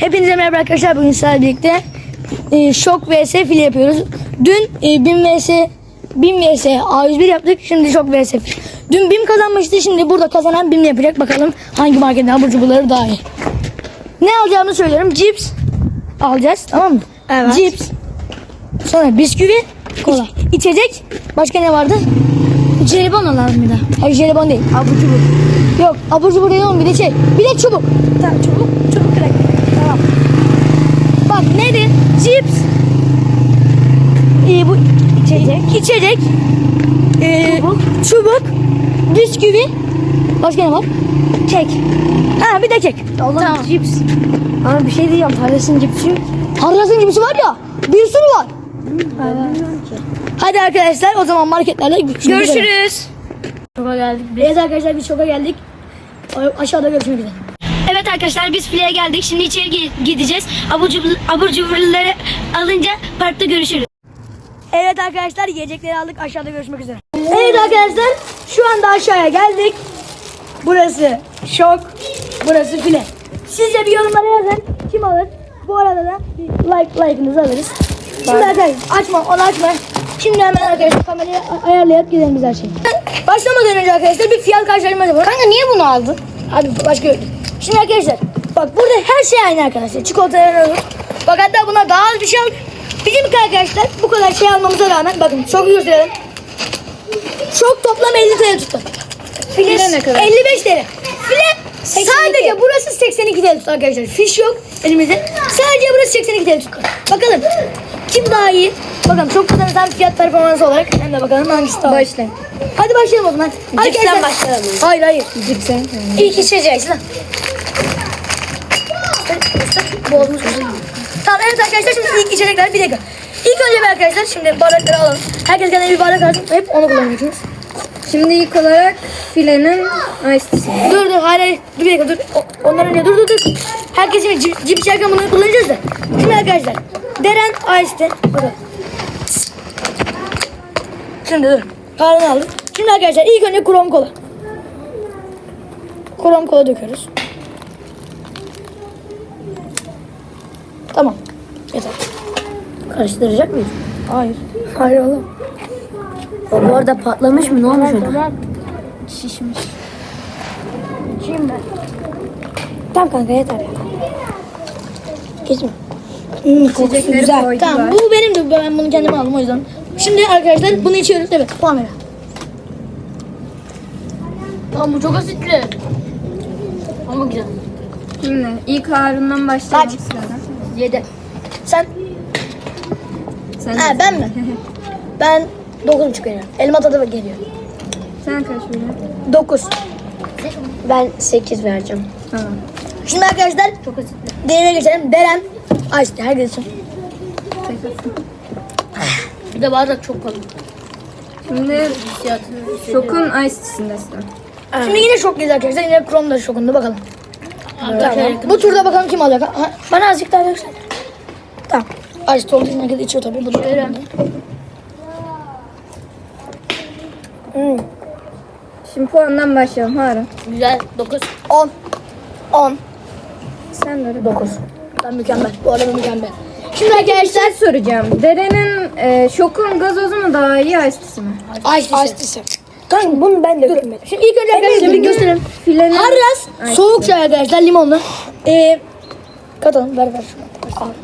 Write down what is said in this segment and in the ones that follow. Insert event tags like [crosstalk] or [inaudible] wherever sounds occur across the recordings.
Hepinize merhaba arkadaşlar. Bugün sizlerle birlikte e, şok vs fil yapıyoruz. Dün e, BİM vs BİM vs A101 yaptık. Şimdi şok vs fil. Dün BİM kazanmıştı. Şimdi burada kazanan BİM yapacak. Bakalım hangi marketin abur cuburları daha iyi. Ne alacağımı söylüyorum. Cips alacağız. Tamam mı? Evet. Cips. Sonra bisküvi. Kola. İç- içecek. Başka ne vardı? Jelibon alalım bir de. Hayır jelibon değil. Abur cubur. Yok abur cubur değil oğlum. Bir de şey. Bir de çubuk. Tamam çubuk. Çubuk kırık. Tamam. Bak neydi? Cips. Ee, bu içecek. Ee, çubuk. Çubuk. Bisküvi. Başka ne var? Kek. Ha bir de kek. Oğlum cips. Ama bir şey diyeceğim. Parasın cipsi. Parasın cipsi var ya. Bir sürü var. Hadi arkadaşlar o zaman marketlerle görüşürüz. Görüşürüz. Şoka geldik. Evet arkadaşlar biz şoka geldik. Aşağıda görüşmek üzere. Evet arkadaşlar biz fileye geldik. Şimdi içeri gi- gideceğiz. Abur, cubur, abur cuburları alınca parkta görüşürüz. Evet arkadaşlar yiyecekleri aldık aşağıda görüşmek üzere. Evet arkadaşlar şu anda aşağıya geldik. Burası şok, burası file. Sizce bir yorumlara yazın. Kim alır? Bu arada da bir like like'ınızı alırız. Şimdi arkadaşlar açma onu açma. Şimdi hemen arkadaşlar kamerayı ayarlayıp gidelim biz her şeyi. Başlamadan önce arkadaşlar bir fiyat karşılaştırması yapalım. Kanka niye bunu aldın? Hadi başka yok. Şimdi arkadaşlar bak burada her şey aynı arkadaşlar. Çikolatalar olur. Bak hatta buna daha az bir şey al. Bizim arkadaşlar bu kadar şey almamıza rağmen bakın çok gösterelim. Çok toplam 50 TL tuttu. File, File ne kadar? 55 TL. File sadece burası 82 TL tuttu arkadaşlar. Fiş yok elimizde. Sadece burası 82 TL tuttu. Bakalım kim daha iyi? Bakalım çok güzel hem fiyat performansı olarak hem de bakalım hangisi daha iyi. Başlayın. Hadi başlayalım o zaman. Arkadaşlar- başlayalım. Hayır hayır. Cipsen. İlk içeceksin. Bozmuş. Tamam evet arkadaşlar şimdi ilk içecekler bir dakika. İlk önce bir arkadaşlar şimdi bardakları alalım. Herkes kendine bir bardak alsın. Hep onu kullanacaksınız. Şimdi ilk olarak filenin ice'si. Dur dur hayır hayır. Bir dakika dur. O- Ondan önce dur dur dur. Herkes şimdi cip, içerken bunu kullanacağız da. Şimdi arkadaşlar. Deren Ice'de. Bakın. Şimdi dur. Karnını aldım. Şimdi arkadaşlar ilk önce krom kola. Krom kola döküyoruz. Tamam. Yeter. Karıştıracak mıyız? Hayır. Hayır oğlum. O bu arada patlamış mı? Ne olmuş ona? Şişmiş. İçeyim ben. Tamam kanka yeter ya. Geçme. Hmm, kokusu güzel. Tamam bu benim de ben bunu kendime aldım o yüzden. Şimdi arkadaşlar bunu içiyoruz değil mi? Pamela. Tamam bu çok asitli. Ama güzel. Şimdi ilk Harun'dan başlayalım. Hadi. 7. Sen? Sen ha, ben mi? [laughs] ben 9.5 veriyorum. Elma tadı geliyor. Sen kaç veriyorsun? 9. Ben 8 vereceğim. Tamam. Şimdi arkadaşlar Çok derine geçelim. Deren açtı. Herkes için. Bir de bardak çok kalın. Şimdi şokun ice içindesin. Şimdi yine şok geldi arkadaşlar. Yine Chrome da şokunda bakalım. Tamam. Bu turda bakalım kim alacak. Ha, bana azıcık daha döksen. Tamam. Açtı olduğu için herkes içiyor tabii. Bu da Şöyle. Hmm. Şimdi puandan başlayalım Harun. Güzel. 9. 10. 10. Sen de 9. Ben mükemmel. Bu arada mükemmel. Şimdi arkadaşlar şey soracağım. Derenin e, şokun gazozu mu daha iyi ice'si mi? Açtısı. Kanka bunu ben de dökmedim. Şimdi ilk önce arkadaşlar bir gösterelim. Filenin Harras soğuk çay arkadaşlar limonlu. Ee, katalım ver ver şunu.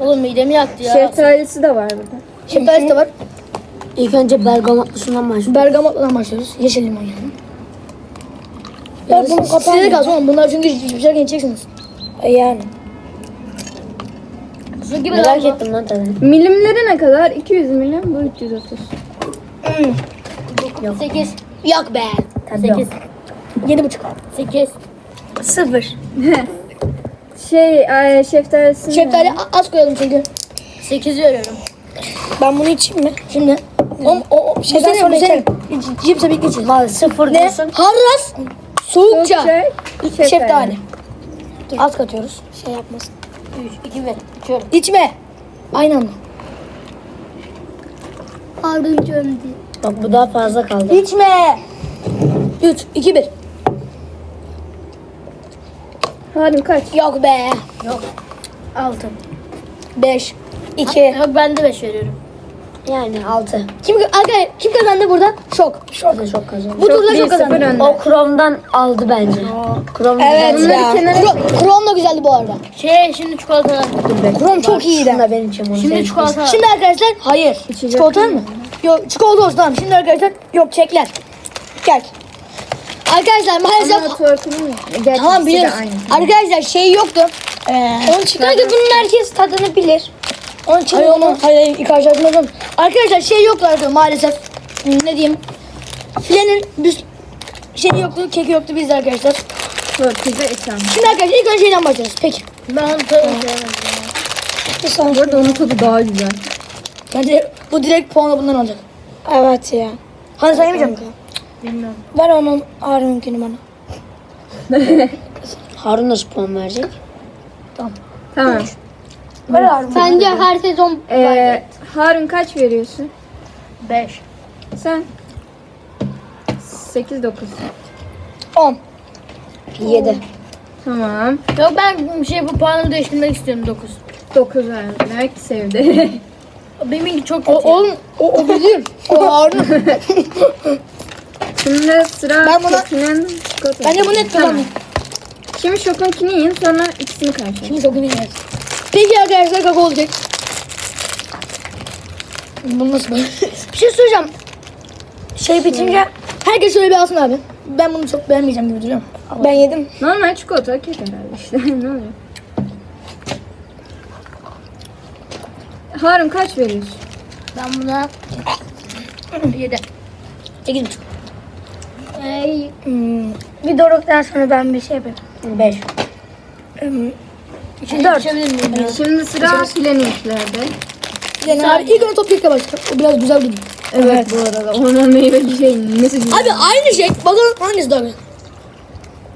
Oğlum midemi yaktı ya. şeftalisi de var burada. Şeftalisi de var. İlk önce bergamotluşundan başlayalım. Bergamotlu'dan başlıyoruz. Yeşil limon yani. Ya bunu Size de kalsın oğlum. Bunlar çünkü hiçbir şey geçeceksiniz. E yani. Su gibi Merak ettim lan tadını. Milimleri ne kadar? 200 milim, bu 330. 8. Yok be. 8. Yedi buçuk. 8. Sıfır. [laughs] Şey, e, şeftalisi Şeftali a- az koyalım çünkü. 8 veriyorum. Ben bunu içeyim mi? Şimdi. O, o, o şeyden sonra içerim. Cipse bir geçeceğiz. Valla 0 Ne? diyorsun. Harras soğuk Soğuk çay. çay, şeftali. Şeftali. Az katıyoruz. Şey yapmasın. 3, 2 ver. İçiyorum. İçme. Aynı anda. Ardınca öldü. Bak bu daha fazla kaldı. İçme. 3, 2, 1. Harun kaç? Yok be. Yok. 6. 5, 2, Yok ben de 5 veriyorum. Yani 6. Kim, arkadaşlar, kim kazandı burada? Şok. Şok. Çok kazandı. Bu turda bir şok sıfır kazandı. önde. O Chrome'dan aldı bence. Chrome Evet ya. kenara Kro- Chrome da güzeldi bu arada. Şey şimdi çikolatalar. Chrome çok iyiydi. Şunu da benim için bunu Şimdi çikolata. Şimdi arkadaşlar hayır. Çikolata mı? Yok çikolata olsun tamam. Şimdi arkadaşlar yok çekler. Gel. Arkadaşlar maalesef Ama tamam de biliyoruz. aynı. Arkadaşlar şey yoktu. Ee, onu çıkardı bunun herkes tadını bilir. Onun için hayır, onu, hayır, hayır, ilk karşılaşmadım. Arkadaşlar şey arkadaşlar maalesef. Ne diyeyim? Filenin bir şey yoktu, keki yoktu bizde arkadaşlar. Torpilde içen. Şimdi arkadaşlar ilk önce şeyden başlayacağız. Peki. Ben tabii saniye. Bu arada onun tadı daha güzel. Bence bu direkt puanla bundan alacak. Evet ya. Hani sen yemeyecek misin? Bilmiyorum. Ver onun Harun'unkini bana. [laughs] Harun nasıl puan verecek? Tamam. Ver Harun. Sence her sezon Ee, Harun kaç veriyorsun? 5. Sen? 8-9. 10. 7. Tamam. Yok ben bir şey bu puanı değiştirmek istiyorum 9. 9 verdim. Demek ki sevdi. [laughs] Benimki çok O, kötü. oğlum o, o bizim. O [laughs] Harun. Şimdi sıra Ben buna- Cookie'nin çikolatası. Bence bu net Tamam. Şimdi şokunkini yiyin sonra ikisini karıştırın. Şimdi çok iyi. Peki arkadaşlar kakao olacak. Bunu nasıl böyle? [laughs] bir şey söyleyeceğim. Şey bitince herkes şöyle bir alsın abi. Ben bunu çok beğenmeyeceğim gibi duruyorum. Ben yedim. Normal çikolata kek herhalde işte. [laughs] ne oluyor? Harun kaç veriyorsun? Ben buna 7. 8,5. Ey. Hmm. Bir doruktan sonra ben bir şey yapayım. 5. Dört. Şimdi sıra fileninklerde. Yani abi ilk önce top kekle başlayalım. O biraz güzel duruyor. Evet, bu arada onun meyveli şey nesi güzel. Abi aynı şey. Bakalım hangisi daha güzel.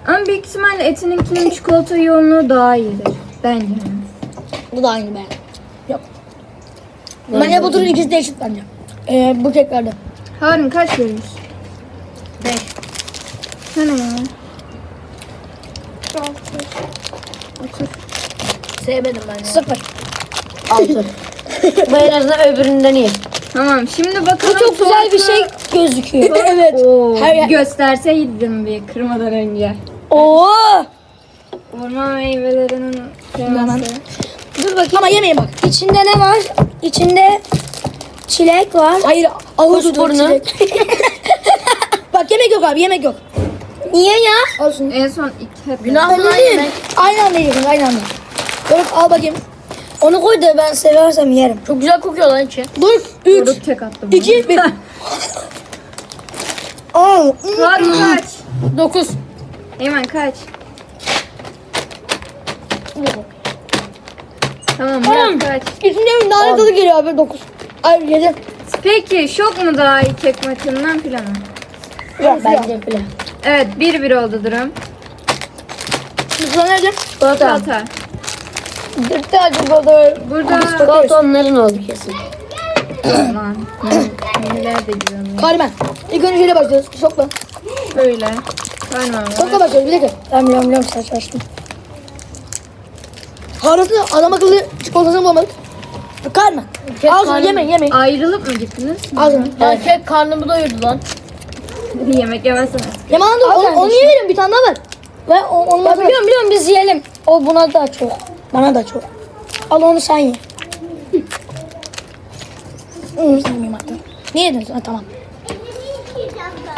Ama büyük ihtimalle etininkinin çikolata yoğunluğu daha iyidir. Bence. Bu da aynı be. Yok. Bence bu turun ikisi de eşit bence. Ee, bu keklerde. Harun kaç veriyorsun? 5. Sen ne ya? Sevmedim ben ya. Sıfır. 6. Bu en azından öbüründen iyi. Tamam şimdi bakalım. Bu çok güzel bir şey gözüküyor. [laughs] evet. Oo, Her yer- gösterseydim bir kırmadan önce. Oo. Orman meyvelerinin Hemen. kreması. Dur bakayım. Ama yemeyin bak. İçinde ne var? İçinde çilek var. Hayır, avuç Kuşburnu. çilek. [laughs] bak yemek yok abi, yemek yok. Niye ya? Olsun. En son iki hep. Günah Öyle değil. Aynı anda yiyorsun, aynı anda. Dur al bakayım. Onu koy da ben seversem yerim. Çok güzel kokuyor lan içi. Dur. 3, Doruk tek attı. 2, 1. Al. Harun kaç? 9. Eymen kaç? Tamam Murat kaç? İçinde bir nane tadı geliyor abi 9. Ay 7. Peki şok mu daha iyi kek maçından filan mı? Bence bile. Evet 1-1 oldu durum. Sonra nerede? Çikolata. Dörtte acı burada. Burada Çikolata onların oldu kesin. lan. Neler de güzel. Carmen. İlk önce şeyle başlıyoruz. Şokla. Böyle. Karnım var. Şokla başlıyoruz. Bir dakika. Ben biliyorum biliyorum saç açtım. Harasını adam akıllı çikolatasını bulamadık. Carmen. Kek şunu Carmen. yemeyin yemeyin. Ayrılıp mı gittiniz? Şunu. Ya kek karnımı doyurdu lan. Yemek yemezsene. Yaman dur onu, onu veriyorsun? Bir tane daha ver. Ve onu biliyorum biliyorum biz yiyelim. O buna da çok. Bana da çok. Al onu sen ye. Sen hatta. Niye yedin? Ha, tamam.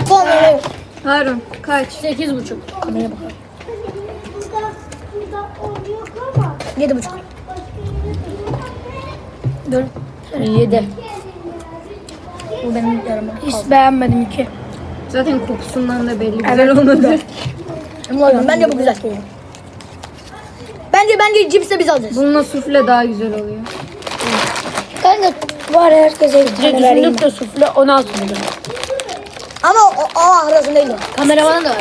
Puan veriyorum. Harun kaç? 8,5. Kameraya bakalım. Yedi buçuk. Dur. 7. Bu benim yarım. Hiç beğenmedim iki. Zaten kokusundan da belli güzel olmadı. Bence bu güzel. Bence bence cipsi biz alacağız. Bununla sufle daha güzel oluyor. Kanka var herkese bir tane vereyim. Düşündük de sufle 16 mıydı? Ama o, o arasında değil o. Kameramanı da var.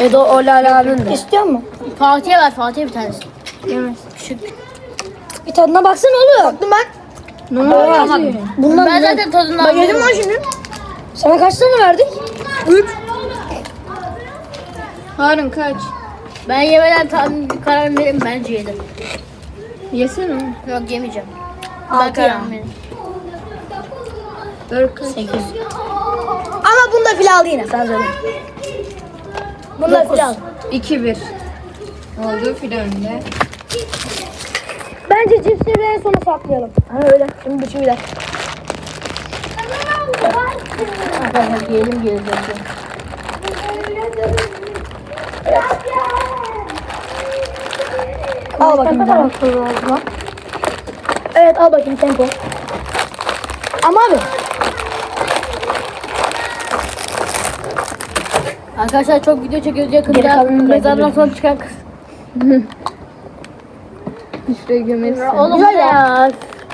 Evet o Ola Ala'nın da. İstiyor musun? Fatih'e ver Fatih'e bir tanesi. Yemez. Bir tadına baksana oğlum. Baktım ben. Ne oluyor? Bundan Ben güzel. zaten tadından Ben yedim lan şimdi. Sana kaç tane verdik? Üç. Harun kaç? Ben yemeden tam bir karar veririm bence yedim. Yesene onu. Yok yemeyeceğim. Altı ya. Dört kaç? 8. Ama bunda fil aldı yine sana söyleyeyim. Bunda fil aldı. 2-1. Oldu fil önde. Bence cipsleri en sona saklayalım. Ha öyle. Şimdi bu çiviler. Arkadaşlar yiyelim gelecek. Al bakayım. bir tane. Evet al bakayım tempo. Ama abi Arkadaşlar çok video çekiyoruz Geri yakında. kalanını Mezardan sonra çıkan kız. Şuraya gömersin. Oğlum Güzel ne ya.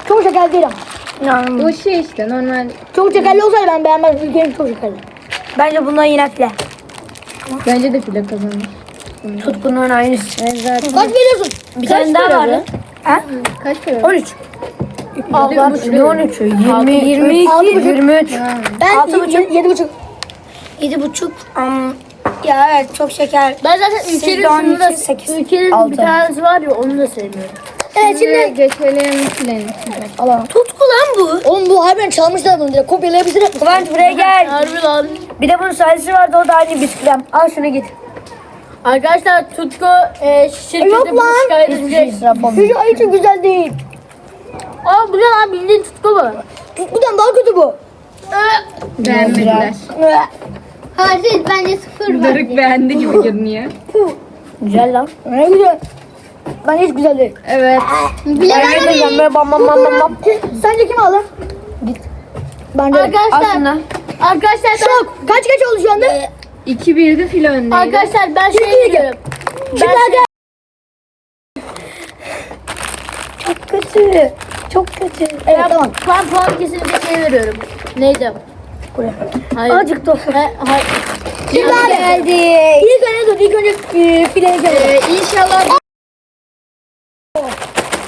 çok şeker değil ama. Bu şey işte normal. Çok şekerli olsaydı ben beğenmezdim. Çok şekerli. Bence bundan yine file. Bence de file kazanır. Tutkunun aynısı. Evet zaten. Kaç veriyorsun? Bir tane daha vardı. Ha? Kaç para? 13. Allah ne 13'ü? 20, 22, Altı buçuk. 23. Ben Altı buçuk. 7 buçuk. Yedi buçuk. Ya evet çok şeker. Ben zaten ülkenin on şunu da iki, sekiz. ülkenin Altı. bir tanesi var ya onu da sevmiyorum. Evet şimdi. geçelim filenin içine. Alalım. Tutku lan bu. Oğlum bu harbiden çalmışlar bunu direkt kopyalayabilir. Kıvanç buraya gel. Harbi lan. Bir de bunun sayısı vardı o da aynı biskrem. Al şunu git. Arkadaşlar Tutku e, şirkete Yok bunu lan. şikayet edecek. Şu ayı çok güzel değil. Aa bu ne lan bildiğin Tutku bu. Tutkudan daha kötü bu. Beğenmediler. Hayır bence sıfır Doruk beğendi gibi görünüyor. Güzel lan. Ne güzel. Ben hiç güzel değil. Evet. Bilemem. Böyle bam bam bam bam bam. Sence kim aldı? Git. Bence Arkadaşlar. Arkadaşlar ben, Şok. Kaç kaç oldu şu anda? 2-1'de file öndeydi. arkadaşlar ben şey diyorum. Şimdi hadi. Çok kötü. Çok kötü. Evet tamam. Puan puan kesinlikle şey veriyorum. Neydi? Buraya. Hayır. Azıcık dur. He, hayır. Hadi. geldi. İlk önce dur. İlk önce e, fileye gel. Ee,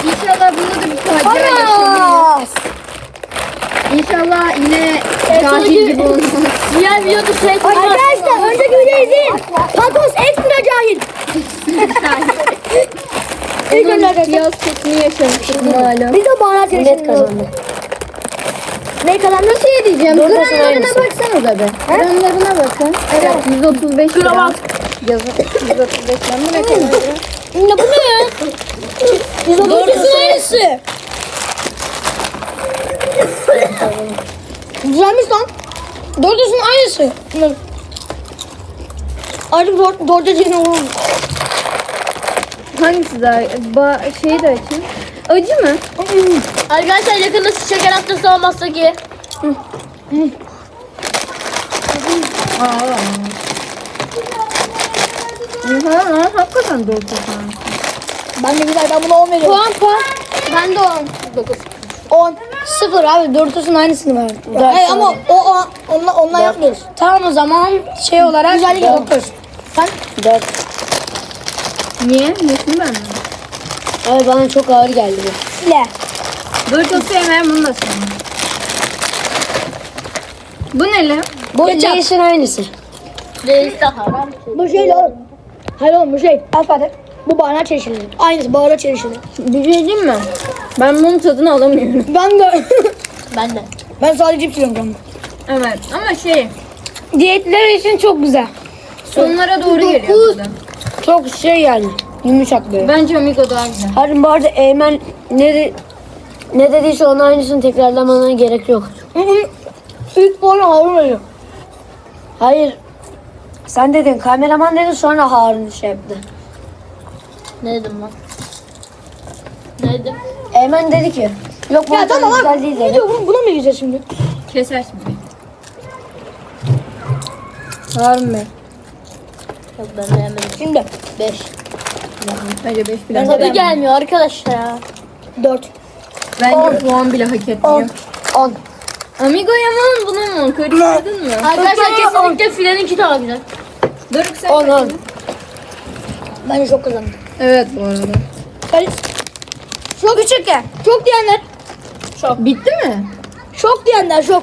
İnşallah bunda da bir facia yaşanır. Ana! İnşallah yine cahil gibi olmaz. Diğer videoda şey Arkadaşlar önceki videoyu izleyin. Patos ekstra cahil. İlk önce yaz çekimi yaşamıştık malum. Biz de baharat. Ne kazandı? Şey diyeceğim, Dört olsun gramlarına baksanıza be. Gramlarına bakın. Evet, 135 gram. Gram. Yazın, 135 gram. Bu ne kadar? Ne bu ne ya? Biz onu aynısı. Güzelmiş lan. Dördüsün aynısı. Artık dört, dörde cene olur. Hangisi daha? Ba şeyi de açayım. Acı mı? Arkadaşlar yakında şeker hastası olmazsa ki. Oha lan hakikaten 4 falan. Ben de güzel ben buna 10 veriyorum. Puan puan. Ben de on. 10. 0 abi dörtüsün aynısını ver. Hayır ama o, o onunla, onunla yapmıyoruz. Tamam o zaman şey olarak güzellik yapıyoruz. Sen? 4. Niye? Nesini ben mi? Abi bana çok ağır geldi bu. Ile. Dur çok sevmem bunu da sevmem. Bu ne lan? Bu Jason aynısı. Reis de haram. Bu şey lan. Hayır oğlum bu şey. Al Fatih. Bu baharat çeşidi. Aynısı baharat çeşidi. Bir şey diyeyim mi? Ben bunun tadını alamıyorum. [laughs] Ben de. Ben de. ben sadece cips yiyorum kanka. Evet ama şey Diyetler için çok güzel. sonlara doğru geliyor tadı. Çok şey yani. Yumuşak böyle. Bence Amigo daha güzel. Harun bu arada Eymen ne, ne dediyse onun aynısını tekrarlamana gerek yok. [laughs] İlk boyu Harun veriyor. Hayır. Sen dedin kameraman dedin sonra Harun şey yaptı. Ne dedim lan? Ne dedim? Eymen dedi ki yok bu Ya tamam güzel abi. değil Ne dedi. diyor bunu, buna mı gireceğiz şimdi? Kesersin Bey. Yok ben beğenmedim. Şimdi 5. Bence 5 bile. Tadı gelmiyor arkadaşlar ya. 4. Bence puan bile hak etmiyor. 10. Amigo yaman bunu mu? Karıştırdın mı? Arkadaşlar kesinlikle fileninki daha güzel. Doruk sen 10 kaç 10. yedin? Bence çok kazandım. Evet bu arada. Ben... Çok küçük ya. Çok diyenler. Bitti mi? Şok diyenler şok.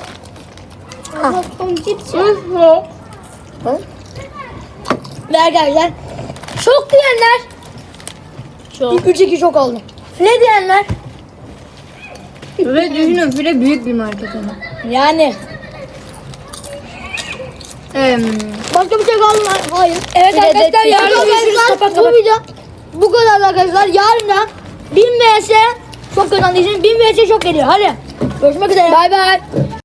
Ve arkadaşlar şok diyenler. Çok. 3 2 şok oldu. File diyenler. Ve düşünün file büyük bir market ama. Yani. Em, Başka bir şey kaldı mı? Hayır. Evet File arkadaşlar, yarın görüşürüz. Kapat, Bu kapat. video bu kadar arkadaşlar. Yarın da 1000 vs çok kazandığı için 1000 vs çok geliyor. Hadi. Görüşmek üzere. Bay bay.